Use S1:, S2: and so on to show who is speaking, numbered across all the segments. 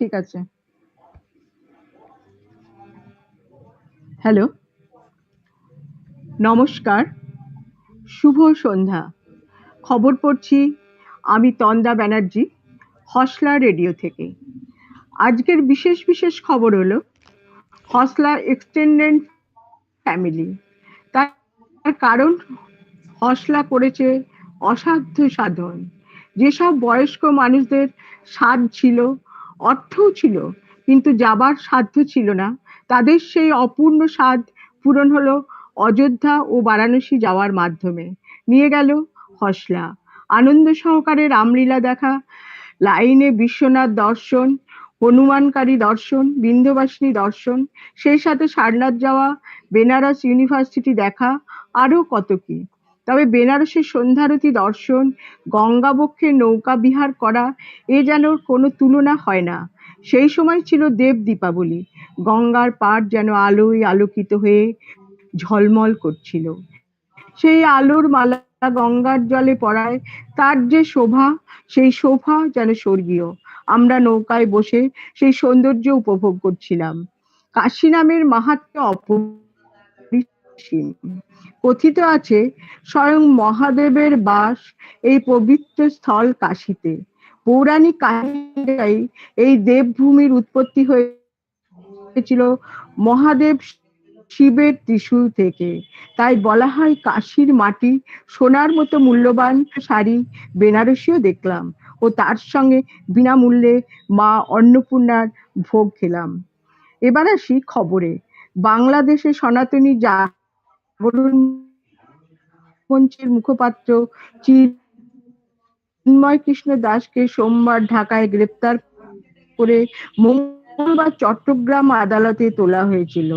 S1: ঠিক আছে। হ্যালো নমস্কার। শুভ সন্ধ্যা। খবর পড়ছি আমি তন্দা ব্যানার্জি, হসলা রেডিও থেকে। আজকের বিশেষ বিশেষ খবর হলো, হসলা এক্সটেন্ডেড ফ্যামিলি। তার কারণ, হসলা করেছে অসাধ্য সাধন। যেসব বয়স্ক মানুষদের স্বাদ ছিল অর্থও ছিল, কিন্তু যাবার সাধ্য ছিল না। তাদের সেই অপূর্ণ স্বাদ পূরণ হলো অযোধ্যা ও বারাণসী যাওয়ার মাধ্যমে। নিয়ে গেল হসলা। আনন্দ সহকারে রামলীলা দেখা, লাইনে বিশ্বনাথ দর্শন হনুমানকারী দর্শন, বিন্ধ্যবাসিনী দর্শন, সেই সাথে সারনাথ যাওয়া, বেনারস ইউনিভার্সিটি দেখা, আরও কত কি। তবে বেনারসের সন্ধ্যারতি দর্শন গঙ্গাবক্ষে নৌকা বিহার করা, এ যেন কোনো তুলনা হয় না। সেই সময় ছিল দেব দীপাবলি। গঙ্গার পাড় যেন আলোয় আলোকিত হয়ে ঝলমল করছিল। সেই আলোর মালা গঙ্গার জলে পড়ায় তার যে শোভা, সেই শোভা যেন স্বর্গীয়। আমরা নৌকায় বসে সেই সৌন্দর্য উপভোগ করছিলাম। কাশী নামের মাহাত্ম অপরিসীম কথিত আছে, স্বয়ং মহাদেবের বাস এই পবিত্র স্থল কাশীতে। পৌরাণিক কাহিনী এই দেবভূমির উৎপত্তি হয়েছিল মহাদেব শিবের ত্রিশূল থেকে। তাই বলা হয় কাশির মাটি সোনার মতো মূল্যবান শাড়ি বেনারসিও দেখলাম ও তার সঙ্গে বিনামূল্যে মা অন্নপূর্ণার ভোগ খেলাম। এবার আসি খবরে। বাংলাদেশে সনাতনী জাগরণ মঞ্চের মুখপাত্র চিন্ময় কৃষ্ণ দাসকে সোমবার ঢাকায় গ্রেপ্তার করে মঙ্গলবার চট্টগ্রাম আদালতে তোলা হয়েছিল।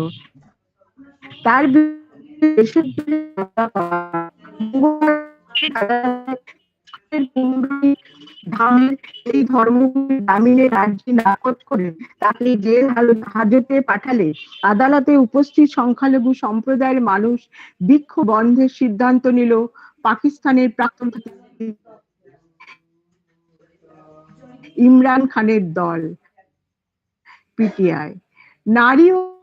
S1: তার এই আর্জি নাকচ করে তাকে জেল হাজতে পাঠালে আদালতে উপস্থিত সংখ্যালঘু সম্প্রদায়ের মানুষ বিক্ষোভ বন্ধের সিদ্ধান্ত নিল পাকিস্তানের প্রাক্তন ইমরান খানের দল পিটিআই নারী ও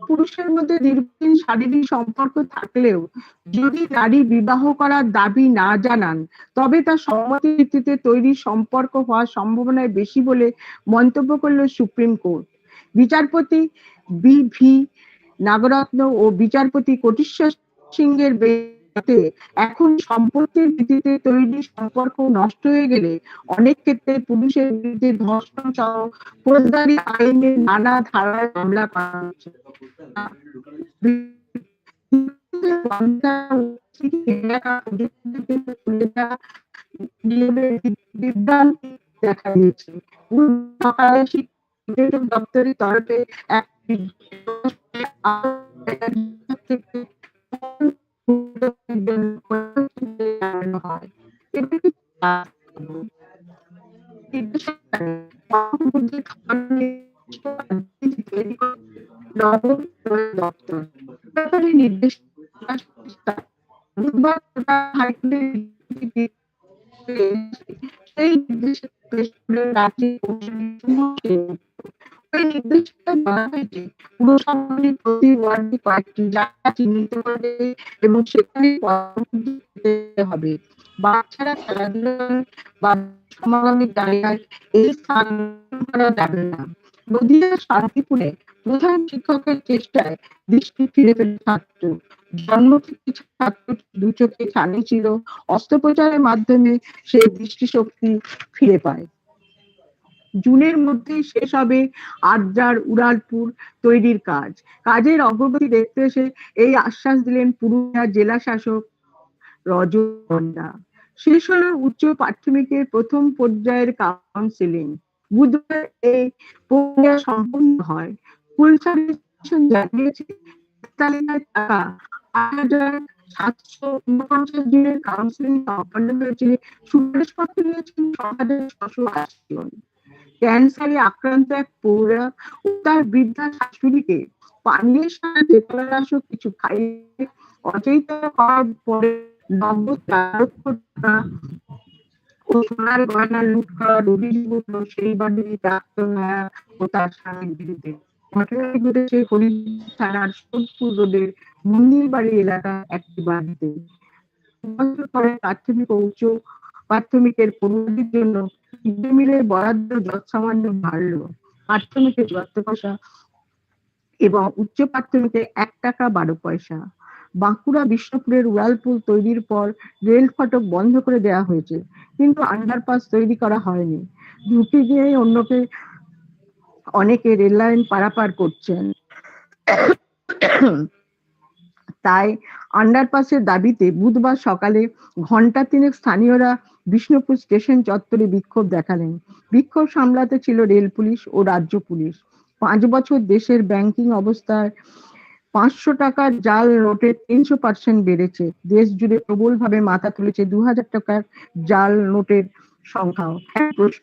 S1: পুরুষের মধ্যে দীর্ঘদিন শারীরিক সম্পর্ক থাকলেও যদি নারী বিবাহ করার দাবি না জানান, তবে তা সম্মতি ভিত্তিতে তৈরি সম্পর্ক হওয়ার সম্ভাবনায় বেশি বলে মন্তব্য করল সুপ্রিম কোর্ট। বিচারপতি বি ভি নাগরত্ন ও বিচারপতি কোটিশ্বর সিংহের এখন সম্পত্তির ভিত্তিতে তৈরি সম্পর্ক নষ্ট হয়ে গেলে অনেক ক্ষেত্রে পুলিশের বিরুদ্ধে ধর্ষণ সহ ফৌজদারি আইনের নানা ধারায় মামলা করা হচ্ছে। দপ্তরের তরফে এক হয় নির্দেশ সেই নির্দেশে রাজ্যে এবং সেখানে বাচ্চারা বা এই স্থান করা যাবে না। শান্তিপুরে প্রধান শিক্ষকের চেষ্টায় দৃষ্টি ফিরে ফেলে ছাত্র। জন্ম থেকে ছাত্র দু চোখে ছিল, অস্ত্রোপচারের মাধ্যমে সে দৃষ্টিশক্তি ফিরে পায়। জুনের মধ্যেই শেষ হবে আদ্রার উড়ালপুর তৈরির কাজ। কাজের অগ্রগতি দেখতে এসে এই আশ্বাস দিলেন পুরুলিয়া জেলা শাসক রজনা শেষ হলো উচ্চ প্রাথমিকের প্রথম পর্যায়ের কাউন্সিলিং বুধবার এই প্রক্রিয়া সম্পূর্ণ হয়। স্কুল জানিয়েছে টাকা আট সাতশো উনপঞ্চাশ দিনের কাউন্সিলিং সম্পন্ন হয়েছে। সুপারিশ পত্র নিয়েছেন ছ হাজার ছশো আশি জন। ক্যান্সারে আক্রান্ত এক পৌরা ও তার বৃদ্ধা শাশুড়িকে পানীয়ের সাথে কিছু খাইয়ে অচেতন করার পরে চার ও সোনার গয়না লুট করার অভিযোগ সেই বাড়ির নায়ক ও তার স্বামীর বিরুদ্ধে। ঘটেছে থানার রোডের মন্দির বাড়ি এলাকা একটি বাড়িতে। প্রাথমিক উচ্চ প্রাথমিকের পড়ুয়াদের জন্য মিড বরাদ্দ যৎসামান্য বাড়ল। প্রাথমিকের যত পয়সা এবং উচ্চ প্রাথমিকে এক টাকা বারো পয়সা। বাঁকুড়া বিষ্ণুপুরের উড়ালপুল তৈরির পর রেল ফটক বন্ধ করে দেওয়া হয়েছে, কিন্তু আন্ডারপাস তৈরি করা হয়নি। ঝুঁকি দিয়ে অন্যকে, অনেকে রেল লাইন পারাপার করছেন। তাই আন্ডারপাসের দাবিতে বুধবার সকালে ঘণ্টা তিনেক স্থানীয়রা বিষ্ণুপুর স্টেশন চত্বরে বিক্ষোভ দেখালেন। বিক্ষোভ সামলাতে ছিল রেল পুলিশ ও রাজ্য পুলিশ। পাঁচ বছর দেশের ব্যাংকিং অবস্থায় পাঁচশো টাকার জাল নোটের তিনশো পার্সেন্ট বেড়েছে। দেশ জুড়ে প্রবল ভাবে মাথা তুলেছে দু হাজার টাকার জাল নোটের সংখ্যাও। প্রশ্ন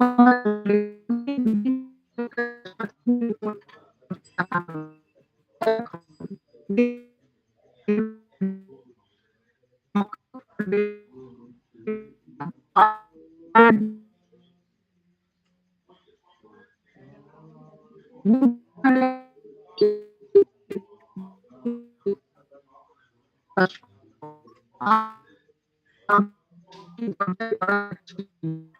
S1: আরও তবে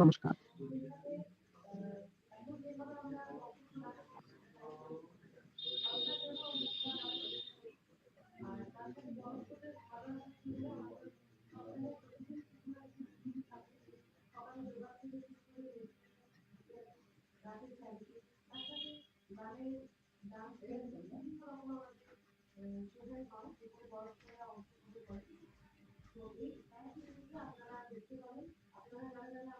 S1: नमस्कार আপনারা দেখতে পাবেন আপনারা